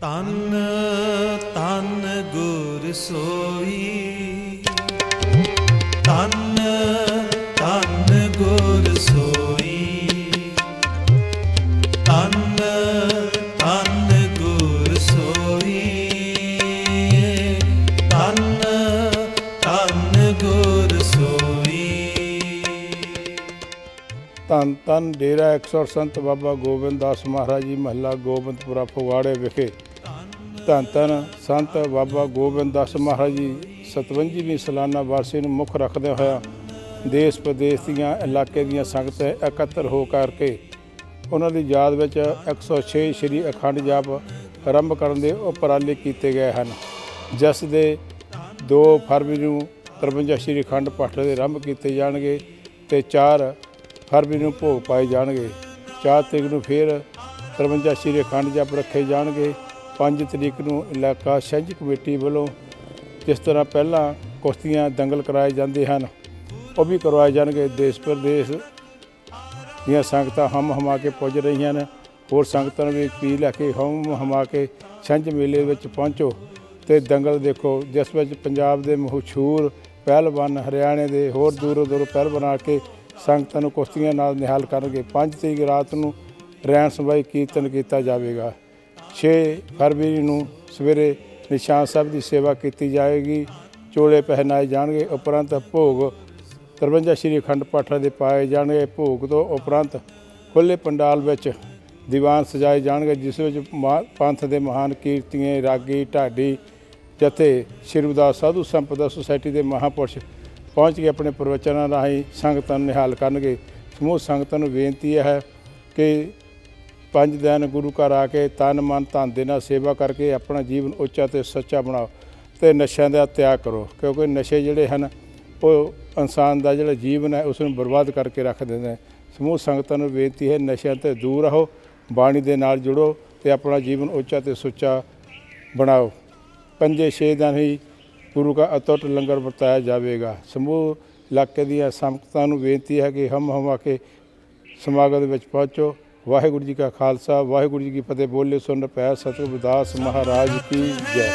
ਤਨ ਤਨ ਗੁਰ ਸੋਈ। ਤਨ ਤਨ ਗੁਰ ਸੋਈ। ਤਨ ਧੰਨ ਧੰਨ ਡੇਰਾ 100 ਸੰਤ ਬਾਬਾ ਗੋਬਿੰਦ ਦਾਸ ਮਹਾਰਾਜ ਜੀ, ਮਹੱਲਾ ਗੋਬਿੰਦਪੁਰਾ ਫਗਵਾੜੇ ਵਿਖੇ ਧੰਨ ਧੰਨ ਸੰਤ ਬਾਬਾ ਗੋਬਿੰਦ ਦਾਸ ਮਹਾਰਾਜ ਜੀ 57ਵੀਂ ਸਾਲਾਨਾ ਵਾਰਸੀ ਨੂੰ ਮੁੱਖ ਰੱਖਦੇ ਹੋਇਆ ਦੇਸ਼ ਪ੍ਰਦੇਸ਼ ਦੀਆਂ ਇਲਾਕੇ ਦੀਆਂ ਸੰਗਤਾਂ ਇਕੱਤਰ ਹੋ ਕਰਕੇ ਉਹਨਾਂ ਦੀ ਯਾਦ ਵਿੱਚ 106 ਸ੍ਰੀ ਅਖੰਡ ਜਾਪ ਆਰੰਭ ਕਰਨ ਦੇ ਉਪਰਾਲੇ ਕੀਤੇ ਗਏ ਹਨ। ਜਿਸ ਦੇ 2 ਫਰਵਰੀ ਨੂੰ 53 ਸ੍ਰੀ ਅਖੰਡ ਪਾਠ ਦੇ ਆਰੰਭ ਕੀਤੇ ਜਾਣਗੇ ਤੇ 4 ਫਰਵਰੀ ਨੂੰ ਭੋਗ ਪਾਏ ਜਾਣਗੇ। 4 ਤਰੀਕ ਨੂੰ ਫਿਰ 53 ਸ੍ਰੀ ਅਖੰਡ ਜਾਪ ਰੱਖੇ ਜਾਣਗੇ। 5 ਤਰੀਕ ਨੂੰ ਇਲਾਕਾ ਛਿੰਝ ਕਮੇਟੀ ਵੱਲੋਂ ਜਿਸ ਤਰ੍ਹਾਂ ਪਹਿਲਾਂ ਕੁਸ਼ਤੀਆਂ ਦੰਗਲ ਕਰਾਏ ਜਾਂਦੇ ਹਨ, ਉਹ ਵੀ ਕਰਵਾਏ ਜਾਣਗੇ। ਦੇਸ਼ ਪ੍ਰਦੇਸ਼ ਦੀਆਂ ਸੰਗਤਾਂ ਹਮ ਹਮਾ ਕੇ ਪੁੱਜ ਰਹੀਆਂ ਨੇ। ਹੋਰ ਸੰਗਤਾਂ ਨੂੰ ਵੀ ਅਪੀਲ ਹੈ ਕਿ ਹਮ ਹਮਾ ਕੇ ਛਿੰਝ ਮੇਲੇ ਵਿੱਚ ਪਹੁੰਚੋ ਤੇ ਦੰਗਲ ਦੇਖੋ। ਜਿਸ ਵਿੱਚ ਪੰਜਾਬ ਦੇ ਮਸ਼ਹੂਰ ਪਹਿਲਵਾਨ ਹਰਿਆਣੇ ਦੇ ਹੋਰ ਦੂਰੋਂ ਦੂਰੋਂ ਪਹਿਲਵਾਨ ਆ ਕੇ ਸੰਗਤਾਂ ਨੂੰ ਕੁਸ਼ਤੀਆਂ ਨਾਲ ਨਿਹਾਲ ਕਰਨਗੇ। 5 ਤਰੀਕ ਰਾਤ ਨੂੰ ਰੈਣ ਸਭਾਈ ਕੀਰਤਨ ਕੀਤਾ ਜਾਵੇਗਾ। 6 ਫਰਵਰੀ ਨੂੰ ਸਵੇਰੇ ਨਿਸ਼ਾਨ ਸਾਹਿਬ ਦੀ ਸੇਵਾ ਕੀਤੀ ਜਾਏਗੀ। ਚੋਲੇ ਪਹਿਨਾਏ ਜਾਣਗੇ, ਉਪਰੰਤ ਭੋਗ 53 ਸ਼੍ਰੀ ਅਖੰਡ ਪਾਠਾਂ ਦੇ ਪਾਏ ਜਾਣਗੇ। ਭੋਗ ਤੋਂ ਉਪਰੰਤ ਖੁੱਲੇ ਪੰਡਾਲ ਵਿੱਚ ਦੀਵਾਨ ਸਜਾਏ ਜਾਣਗੇ, ਜਿਸ ਵਿੱਚ ਮਾ- ਪੰਥ ਦੇ ਮਹਾਨ ਕੀਰਤੀਏ ਰਾਗੀ, ਢਾਡੀ, ਜਥੇ, ਸ਼੍ਰੀ ਉਦਾਸ ਸਾਧੂ ਸੰਪਦਾ ਸੁਸਾਇਟੀ ਦੇ ਮਹਾਪੁਰਸ਼ ਪਹੁੰਚ ਕੇ ਆਪਣੇ ਪ੍ਰਵਚਨਾਂ ਰਾਹੀਂ ਸੰਗਤਾਂ ਨੂੰ ਨਿਹਾਲ ਕਰਨਗੇ। ਸਮੂਹ ਸੰਗਤਾਂ ਨੂੰ ਬੇਨਤੀ ਹੈ ਕਿ ਪੰਜ ਦਿਨ ਗੁਰੂ ਘਰ ਆ ਕੇ ਤਨ ਮਨ ਧਨ ਦੇ ਨਾਲ ਸੇਵਾ ਕਰਕੇ ਆਪਣਾ ਜੀਵਨ ਉੱਚਾ ਤੇ ਸੱਚਾ ਬਣਾਓ ਤੇ ਨਸ਼ਿਆਂ ਦਾ ਤਿਆਗ ਕਰੋ, ਕਿਉਂਕਿ ਨਸ਼ੇ ਜਿਹੜੇ ਹਨ, ਉਹ ਇਨਸਾਨ ਦਾ ਜਿਹੜਾ ਜੀਵਨ ਹੈ ਉਸ ਨੂੰ ਬਰਬਾਦ ਕਰਕੇ ਰੱਖ ਦਿੰਦੇ ਨੇ। ਸਮੂਹ ਸੰਗਤਾਂ ਨੂੰ ਬੇਨਤੀ ਹੈ, ਨਸ਼ਿਆਂ ਤੋਂ ਦੂਰ ਰਹੋ, ਬਾਣੀ ਦੇ ਨਾਲ ਜੁੜੋ ਤੇ ਆਪਣਾ ਜੀਵਨ ਉੱਚਾ ਤੇ ਸੁੱਚਾ ਬਣਾਓ। ਪੰਜੇ ਛੇ ਦਿਨ ਹੀ ਗੁਰੂ ਦਾ ਅਤੁੱਟ ਲੰਗਰ ਵਰਤਾਇਆ ਜਾਵੇਗਾ। ਸਮੂਹ ਇਲਾਕੇ ਦੀਆਂ ਸੰਗਤਾਂ ਨੂੰ ਬੇਨਤੀ ਹੈ ਕਿ ਹਮ ਹਮਾ ਕੇ ਸਮਾਗਮ ਦੇ ਵਿੱਚ ਪਹੁੰਚੋ। ਵਾਹਿਗੁਰੂ ਜੀ ਕਾ ਖਾਲਸਾ, ਵਾਹਿਗੁਰੂ ਜੀ ਕੀ ਫਤਿਹ। ਬੋਲੇ ਸੁਣ ਪੈ ਸਤਿਗੁਰ ਦਾਸ ਮਹਾਰਾਜ ਕੀ ਜੈ।